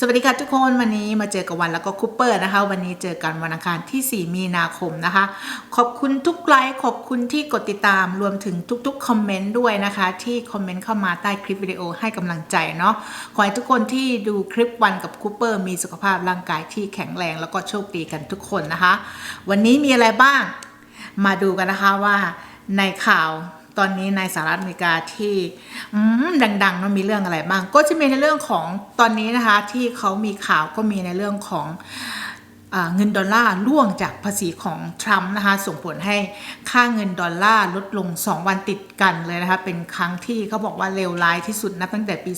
สวัสดีค่ะทุกคนวันนี้มาเจอกับวันแล้วก็คูเปอร์นะคะ วันนี้เจอกันวันอังคารที่ 4 มีนาคมนะคะ ขอบคุณทุกไลค์ขอบคุณที่กดติดตามรวมถึงทุกๆคอมเมนต์ด้วยนะคะ ที่คอมเมนต์เข้ามาใต้คลิปวิดีโอให้กำลังใจเนาะขอให้ทุกคนที่ดูคลิปวันกับคูเปอร์มีสุขภาพร่างกายที่แข็งแรงแล้วก็โชคดีกันทุกคนนะคะ วันนี้มีอะไรบ้าง มาดูกันนะคะว่าในข่าว ตอนนี้ในสหรัฐอเมริกาที่ดังๆเนมีเรื่องอะไรบ้าง ก็จะมีในเรื่องของตอนนี้นะคะที่เขามีข่าวก็มีในเรื่องของอเงินดอลลาร์ล่วงจากภาษีของทรัมป์นะคะส่งผลให้ค่าเงินดอลลาร์ลดลง 2 วันติดกันเลยนะคะเป็นครั้งที่เขาบอกว่าเลวร้ายที่สุดนับตั้งแต่ปี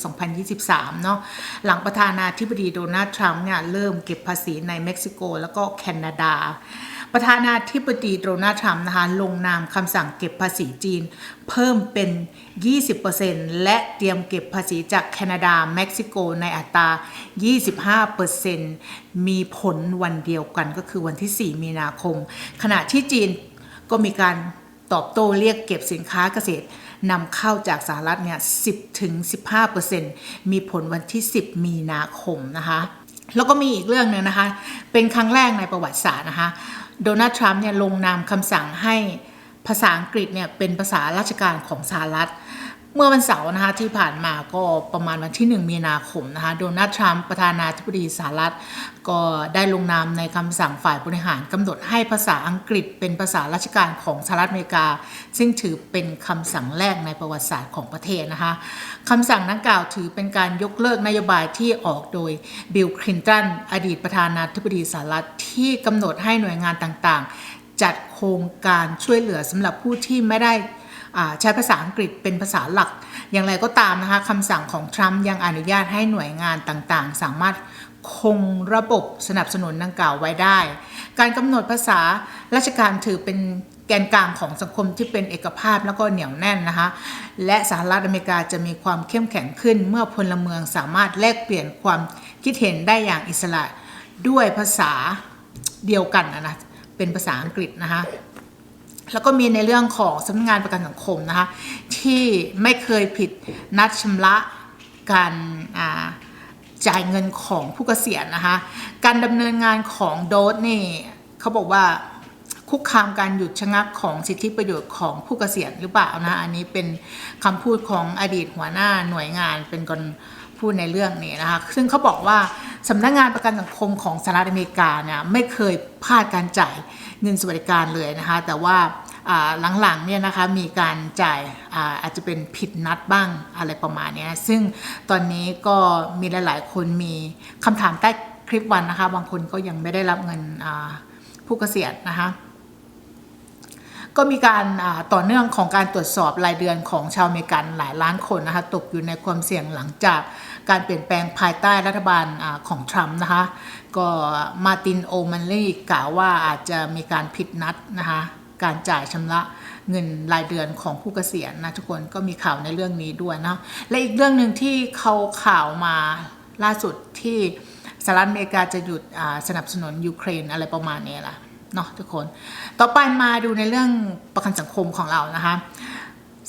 2023 เนาะหลังประธานาธิบดีโดนัลด์ทรัมป์เนี่ยเริ่มเก็บภาษีในเม็กซิโกแล้วก็แคนาดา ประธานาธิบดีโดนัลด์ทรัมป์นะคะลงนามคำสั่งเก็บภาษีจีน เพิ่มเป็น 20%และเตรียมเก็บภาษีจากแคนาดา เม็กซิโกในอัตรา 25%มีผลวันเดียวกันก็คือวันที่ 4 มีนาคม ขณะที่จีนก็มีการตอบโต้เรียกเก็บสินค้าเกษตรนำเข้าจากสหรัฐเนี่ย 10ถึง15%มีผลวันที่ 10 มีนาคมนะคะ แล้วก็มีอีกเรื่องหนึ่งนะคะ เป็นครั้งแรกในประวัติศาสตร์นะคะ โดนัลด์ทรัมป์เนี่ยลงนามคำสั่งให้ภาษาอังกฤษเนี่ยเป็นภาษาราชการของสหรัฐ เมื่อวันเสาร์นะคะที่ผ่านมาก็ประมาณวันที่ 1 มีนาคมนะคะโดนัลด์ทรัมป์ประธานาธิบดีสหรัฐ ก็ได้ลงนามในคำสั่งฝ่ายบริหารกำหนดให้ภาษาอังกฤษเป็นภาษาราชการของสหรัฐอเมริกา ซึ่งถือเป็นคำสั่งแรกในประวัติศาสตร์ของประเทศนะคะคำสั่งดังกล่าวถือเป็นการยกเลิกนโยบายที่ออกโดยบิลคลินตันอดีตประธานาธิบดีสหรัฐที่กำหนดให้หน่วยงานต่างๆ จัดโครงการช่วยเหลือสำหรับผู้ที่ไม่ได้ ใช้ภาษาอังกฤษเป็นภาษาหลัก อย่างไรก็ตามนะคะคำสั่งของทรัมป์ยังอนุญาตให้หน่วยงานต่างๆ สามารถคงระบบสนับสนุนดังกล่าวไว้ได้ การกำหนดภาษาราชการถือเป็นแกนกลางของสังคมที่เป็นเอกภาพแล้วก็เหนียวแน่นนะคะ และสหรัฐอเมริกาจะมีความเข้มแข็งขึ้น เมื่อพลเมืองสามารถแลกเปลี่ยนความคิดเห็นได้อย่างอิสระด้วยภาษาเดียวกันนะนะเป็นภาษาอังกฤษนะคะ แล้วก็มีในเรื่องของสำนักงานประกันสังคมนะคะที่ไม่เคยผิดนัดชำระการจ่ายเงินของผู้เกษียณนะคะการดำเนินงานของโดสนี่เขาบอกว่าคุกคามการหยุดชะงักของสิทธิประโยชน์ของผู้เกษียณหรือเปล่านะอันนี้เป็นคำพูดของอดีตหัวหน้าหน่วยงานเป็นคนพูดในเรื่องนี้นะคะซึ่งเขาบอกว่า สำนักงงานประกันสังคมของสหรัฐอเมริกาเนี่ยไม่เคยพลาดการจ่ายเงินสวัสดิการเลยนะคะ แต่ว่าหลังๆเนี่ยนะคะมีการจ่ายอาอาจจะเป็นผิดนัดบ้างอะไรประมาณนี้ซึ่งตอนนี้ก็มีหลายๆ คนมีคำถามใต้คลิปวันนะคะ บางคนก็ยังไม่ได้รับเงินผู้เกษียณนะคะ ก็มีการต่อเนื่องของการตรวจสอบรายเดือนของชาวอเมริกันหลายล้านคนนะคะตกอยู่ในความเสี่ยงหลังจากการเปลี่ยนแปลงภายใต้รัฐบาลอของทรัมป์นะคะก็มาตินโอมันลี่กล่าวว่าอาจจะมีการผิดนัดนะคะการจ่ายชำระเงินรายเดือนของผู้เกษียณนะทุกคนก็มีข่าวในเรื่องนี้ด้วยนะและอีกเรื่องหนึ่งที่เขาข่าวมาล่าสุดที่สหรัฐอเมริกาจะหยุดสนับสนุนยูเครนอะไรประมาณนี้ล่ะ เนาะทุกคน ต่อไปมาดูในเรื่องประกันสังคมของเรานะคะ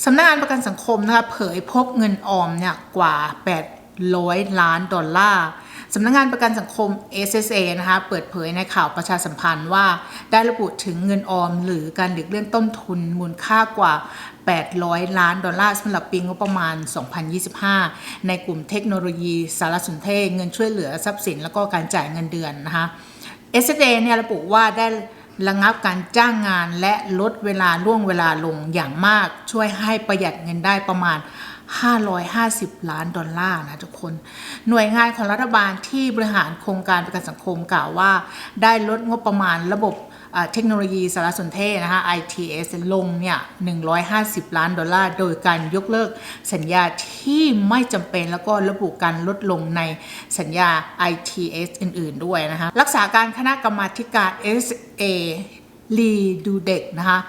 สำนักงานประกันสังคมนะคะเผยพบเงินออมเนี่ยกว่า 800 ล้านดอลลาร์สำนักงงานประกันสังคม SSA นะคะเปิดเผยในข่าวประชาสัมพันธ์ว่า ได้ระบุถึงเงินออม หรือการหลีกเลี่ยงต้นทุนมูลค่ากว่า 800 ล้านดอลลาร์สำหรับปีงบประมาณ 2025 ในกลุ่มเทคโนโลยีสารสนเทศเงินช่วยเหลือทรัพย์สิน แล้วก็การจ่ายเงินเดือนนะคะ SSA เนี่ยระบุว่าได้ระงับการจ้างงานและลดเวลาล่วงเวลาลงอย่างมาก ช่วยให้ประหยัดเงินได้ประมาณ 550 ล้านดอลลาร์นะทุกคน หน่วยงานของรัฐบาลที่บริหารโครงการประกันสังคมกล่าวว่า ได้ลดงบประมาณระบบ เทคโนโลยีสารสนเทศนะคะ ITS ลงเนี่ย 150 ล้านดอลลาร์ โดยการยกเลิกสัญญาที่ไม่จำเป็นแล้วก็ระบุการลดลงในสัญญา ITS อื่น ๆ ด้วยนะคะ รักษาการคณะกรรมาการ SA ลีดูเด็กนะคะ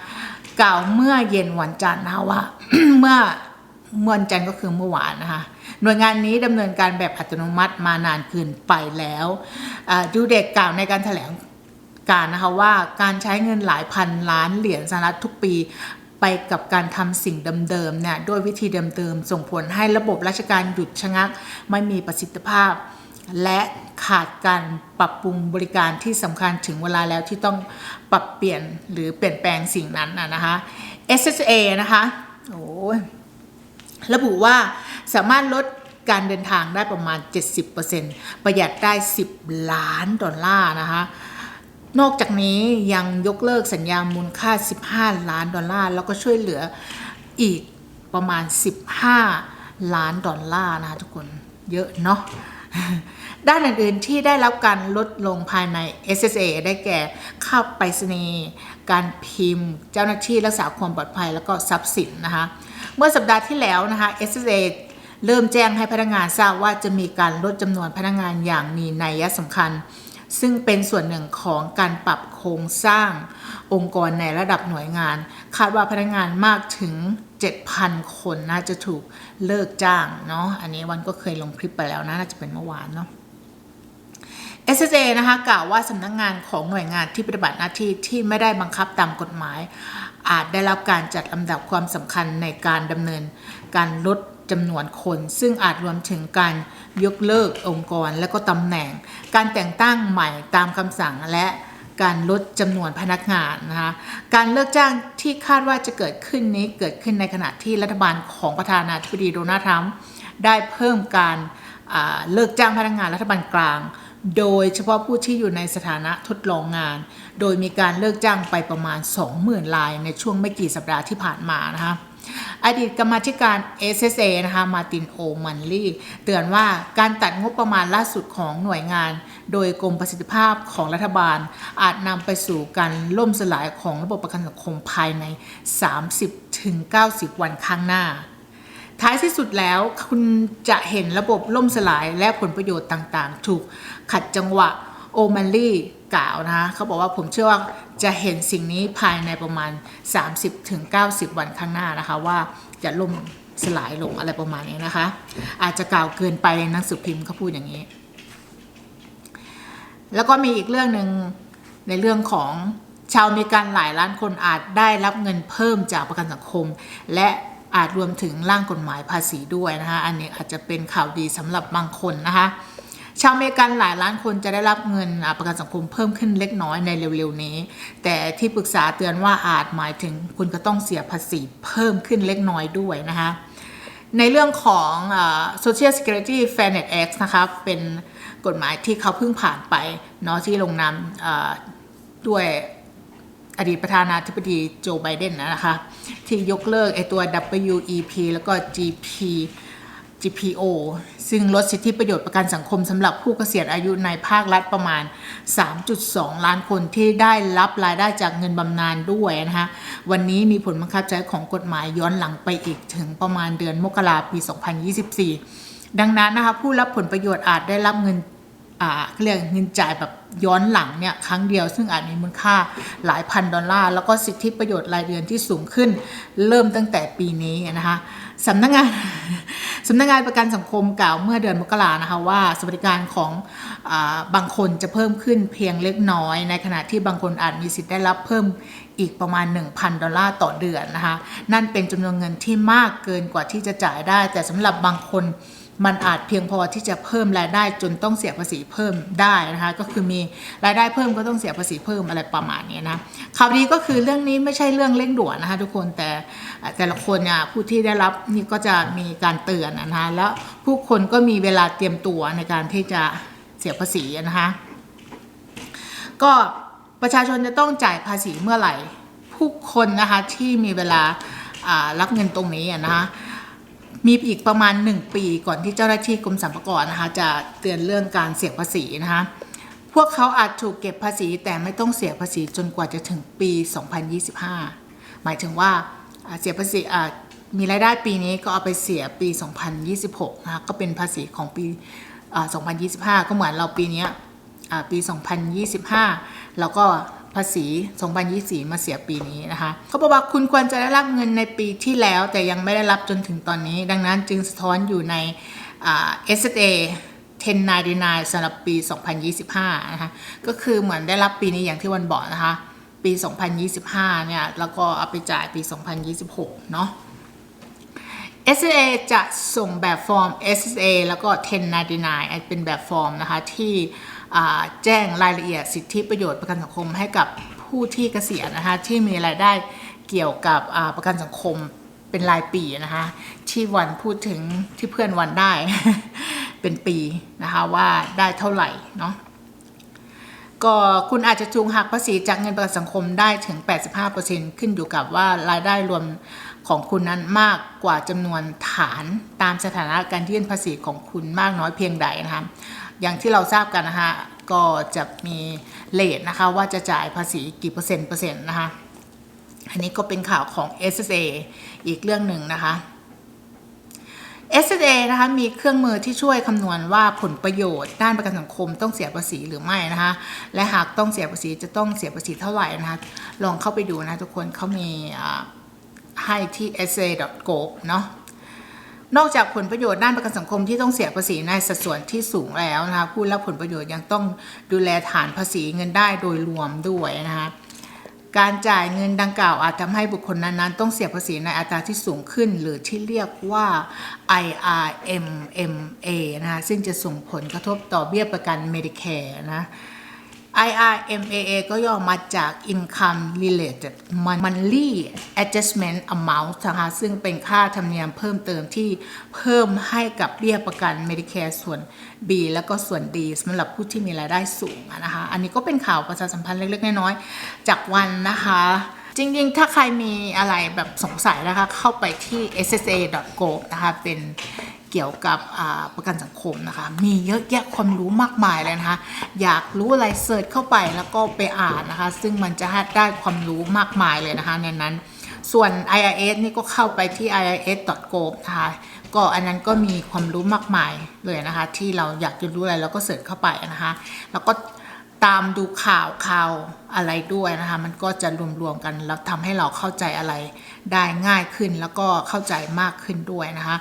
กล่าวเมื่อเย็นวันจันทร์นะคะว่าเมื่อเมื่อวันจันทร์ก็คือเมื่อวานนะคะหน่วยงานนี้ดำเนินการแบบอัตโนมัติมานานเกินไปแล้วดูเด็กกล่าวในการถแถลง การนะคะว่าการใช้เงินหลายพันล้านเหรียญสหรัฐทุกปีไปกับการทำสิ่งเดิมๆเนี่ยด้วยวิธีเดิมๆส่งผลให้ระบบราชการหยุดชะงัก ไม่มีประสิทธิภาพ และขาดการปรับปรุงบริการที่สำคัญถึงเวลาแล้วที่ต้องปรับเปลี่ยนหรือเปลี่ยนแปลงสิ่งนั้นนะคะ SSA นะคะโอ้ระบุว่าสามารถลดการเดินทางได้ประมาณ 70%ประหยัดได้ 10 ล้านดอลลาร์นะคะ นอกจากนี้ยังยกเลิกสัญญามูลค่า 15 ล้านดอลลาร์ แล้วก็ช่วยเหลืออีกประมาณ 15 ล้านดอลลาร์นะคะทุกคนเยอะเนาะด้านอื่นๆที่ได้รับการลดลงภายใน SSA ได้แก่ค่าไปรษณีย์การพิมพ์ เจ้าหน้าที่รักษาความปลอดภัยแล้วก็ทรัพย์สินนะคะ เมื่อสัปดาห์ที่แล้วนะคะ SSA เริ่มแจ้งให้พนักงานทราบว่าจะมีการลดจำนวนพนักงานอย่างมีนัยสำคัญ ซึ่งเป็นส่วนหนึ่งของการปรับโครงสร้างองค์กรในระดับหน่วยงาน คาดว่าพนักงานมากถึง 7,000 คนน่าจะถูกเลิกจ้างเนาะอันนี้วันก็เคยลงคลิปไปแล้วนะน่าจะเป็นเมื่อวานเนาะ SJ นะคะกล่าวว่าสำนักงงานของหน่วยงานที่ปฏิบัติหน้าที่ที่ไม่ได้บังคับตามกฎหมาย อาจได้รับการจัดลำดับความสำคัญในการดำเนินการลดจำนวนคน ซึ่งอาจรวมถึงการยกเลิกองค์กรและก็ตำแหน่ง การแต่งตั้งใหม่ตามคำสั่งและการลดจำนวนพนักงานนะคะ การเลิกจ้างที่คาดว่าจะเกิดขึ้นนี้เกิดขึ้นในขณะที่รัฐบาลของประธานาธิบดีโดนัลด์ทรัมป์ได้เพิ่มการเลิกจ้างพนักงานรัฐบาลกลาง โดยเฉพาะผู้ที่อยู่ในสถานะทดลองงาน โดยมีการเลิกจ้างไปประมาณ 20,000รายในช่วงไม่กี่สัปดาห์ที่ผ่านมานะคะอดีตกรรมธิการ SSA นะคะมาตินโอมันลี่เตือนว่าการตัดงบประมาณล่าสุดของหน่วยงาน โดยกรมประสิทธิภาพของรัฐบาล อาจนำไปสู่การล่มสลายของระบบประกันสังคมภายใน 30-90 วันข้างหน้า ที่สุดแล้วคุณจะเห็นระบบล่มสลายและผลประโยชน์ต่างๆ ถูกขัดจังหวะโอมันลี่กล่าวนะคะเขาบอกว่าผมเชื่อว่าจะเห็นสิ่งนี้ภายในประมาณ 30-90 วันข้างหน้านะคะว่าจะล่มสลายลงอะไรประมาณนี้นะคะ อาจจะกล่าวเกินไปในหนังสือพิมพ์เขาพูดอย่างนี้ แล้วก็มีอีกเรื่องหนึ่งในเรื่องของชาวอเมริกันหลายล้านคนอาจได้รับเงินเพิ่มจากประกันสังคม และ อาจรวมถึงร่างกฎหมายภาษีด้วยนะคะ อันนี้อาจจะเป็นข่าวดีสำหรับบางคนนะคะ ชาวอเมริกันหลายล้านคนจะได้รับเงินอ่าประกันสังคมเพิ่มขึ้นเล็กน้อยในเร็วๆนี้ แต่ที่ปรึกษาเตือนว่าอาจหมายถึงคุณก็ต้องเสียภาษีเพิ่มขึ้นเล็กน้อยด้วยนะคะ ในเรื่องของ Social Security Fairness Act นะคะเป็นกฎหมายที่เขาเพิ่งผ่านไปเนาะที่ลงนามด้วย อดีตประธานาธิบดีโจไบเดนนะคะ ที่ยกเลิกไอตัว WEP แล้วก็ GP GPO ซึ่งลดสิทธิประโยชน์ประกันสังคมสำหรับผู้เกษียณอายุในภาครัฐประมาณ 3.2 ล้านคนที่ได้รับรายได้จากเงินบำนาญด้วยนะคะวันนี้มีผลบังคับใช้ของกฎหมายย้อนหลังไปอีกถึงประมาณเดือนมกราปี 2024 ดังนั้นนะคะผู้รับผลประโยชน์อาจได้รับเงิน เรียกเงินจ่ายแบบย้อนหลังเนี่ยครั้งเดียว ซึ่งอาจมีมูลค่าหลายพันดอลลาร์ แล้วก็สิทธิประโยชน์รายเดือนที่สูงขึ้น เริ่มตั้งแต่ปีนี้นะคะสำนักงานสำนักงานประกันสังคมกล่าวเมื่อเดือนมกรานะคะว่าสวัสดิการของอบางคนจะเพิ่มขึ้นเพียงเล็กน้อย ในขณะที่บางคนอาจมีสิทธิ์ได้รับเพิ่มอีกประมาณ 1,000 ดอลลาร์ต่อเดือนนะคะนั่นเป็นจำนวนเงินที่มากเกินกว่าที่จะจ่ายได้ แต่สำหรับบางคน มันอาจเพียงพอที่จะเพิ่มรายได้จนต้องเสียภาษีเพิ่มได้นะคะก็คือมีรายได้เพิ่มก็ต้องเสียภาษีเพิ่มอะไรประมาณนี้นะข่าวดีก็คือเรื่องนี้ไม่ใช่เรื่องเร่งด่วนนะคะทุกคนแต่แต่ละคนเนี่ยผู้ที่ได้รับนี่ก็จะมีการเตือนนะคะแล้วผู้คนก็มีเวลาเตรียมตัวในการที่จะเสียภาษีนะคะก็ประชาชนจะต้องจ่ายภาษีเมื่อไหร่ ผู้คนนะคะที่มีเวลาอ่ารับเงินตรงนี้นะคะ มีอีกประมาณ 1 ปีก่อนที่เจ้าหน้าที่กรมสรรพากรนะคะจะเตือนเรื่องการเสียภาษีนะคะพวกเขาอาจถูกเก็บภาษีแต่ไม่ต้องเสียภาษีจนกว่าจะถึงปี 2025 หมายถึงว่าเสียภาษีมีรายได้ปีนี้ก็เอาไปเสียปี 2026 นะคะก็เป็นภาษีของปีอ่า2025 ก็เหมือนเราปีนี้ยอ่าปี 2025แล้วก็ ภาษี 2024 มาเสียปีนี้นะคะเขาบอกว่าคุณควรจะได้รับเงินในปีที่แล้ว แต่ยังไม่ได้รับจนถึงตอนนี้ ดังนั้นจึงสะท้อนอยู่ในอ่า SSA 1099สำหรับปี 2025 นะคะ ก็คือเหมือนได้รับปีนี้อย่างที่วันบอกนะคะ ปี 2025 เนี่ย แล้วก็เอาไปจ่ายปี 2026 เนาะ SSA จะส่งแบบฟอร์ม SSA แล้วก็ 1099 เป็นแบบฟอร์มนะคะที่แจ้งรายละเอียดสิทธิประโยชน์ประกันสังคมให้กับผู้ที่เกษียณนะคะที่มีรายได้เกี่ยวกับประกันสังคมเป็นรายปีนะคะที่วันพูดถึงที่เพื่อนวันได้เป็นปีนะคะว่าได้เท่าไหร่เนาะก็คุณอาจจะถูกหักภาษีจากเงินประกันสังคมได้ถึง 85%ขึ้นอยู่กับว่ารายได้รวม ของคุณนั้นมากกว่าจำนวนฐานตามสถานะการยื่นภาษีของคุณมากน้อยเพียงใดนะคะอย่างที่เราทราบกันนะคะก็จะมีเลทนะคะว่าจะจ่ายภาษีกี่เปอร์เซ็นต์เปอร์เซ็นต์นะคะอันนี้ก็เป็นข่าวของ SSA อีกเรื่องหนึ่งนะคะ SSA นะคะมีเครื่องมือที่ช่วยคำนวณว่าผลประโยชน์ด้านประกันสังคมต้องเสียภาษีหรือไม่นะคะและหากต้องเสียภาษีจะต้องเสียภาษีเท่าไหร่นะคะลองเข้าไปดูนะทุกคนเขามี ให้ที่ sa.gov เนาะนอกจากผลประโยชน์ด้านประกันสังคมที่ต้องเสียภาษีในสัดส่วนที่สูงแล้วนะคะผู้รับผลประโยชน์ยังต้องดูแลฐานภาษีเงินได้โดยรวมด้วยนะคะการจ่ายเงินดังกล่าวอาจทำให้บุคคลนั้นๆ ต้องเสียภาษีในอัตราที่สูงขึ้น หรือที่เรียกว่า IRMMA นะคะซึ่งจะส่งผลกระทบต่อเบี้ยประกัน Medicare นะ IRMAA ก็ย่อมาจาก Income Related Monthly Adjustment Amount นะคะซึ่งเป็นค่าธรรมเนียมเพิ่มเติมที่เพิ่มให้กับเบี้ยประกัน Medicare ส่วน B แล้วก็ส่วน D สำหรับผู้ที่มีรายได้สูงนะคะอันนี้ก็เป็นข่าวประชาสัมพันธ์เล็ก ๆ น้อยๆจากวันนะคะจริงๆ ถ้าใครมีอะไรแบบสงสัยนะคะ เข้าไปที่ ssa.gov นะคะ เป็น เกี่ยวกับประกันสังคมนะคะ มีเยอะแยะความรู้มากมายเลยนะคะ อยากรู้อะไรเสิร์ชเข้าไปแล้วก็ไปอ่านนะคะ ซึ่งมันจะได้ความรู้มากมายเลยนะคะในนั้น ส่วน IRS นี่ก็เข้าไปที่ irs.gov นะคะก็อันนั้นก็มีความรู้มากมายเลยนะคะ ที่เราอยากจะรู้อะไรเราก็เสิร์ชเข้าไปนะคะ แล้วก็ตามดูข่าวข่าวอะไรด้วยนะคะ มันก็จะรวมๆกันแล้วทำให้เราเข้าใจอะไรได้ง่ายขึ้นแล้วก็เข้าใจมากขึ้นด้วยนะคะ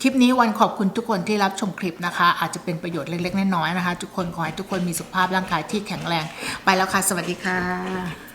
คลิปนี้วันขอบคุณทุกคนที่รับชมคลิปนะคะ อาจจะเป็นประโยชน์เล็กๆน้อยๆนะคะ ทุกคนขอให้ทุกคนมีสุขภาพร่างกายที่แข็งแรง ไปแล้วค่ะ สวัสดีค่ะ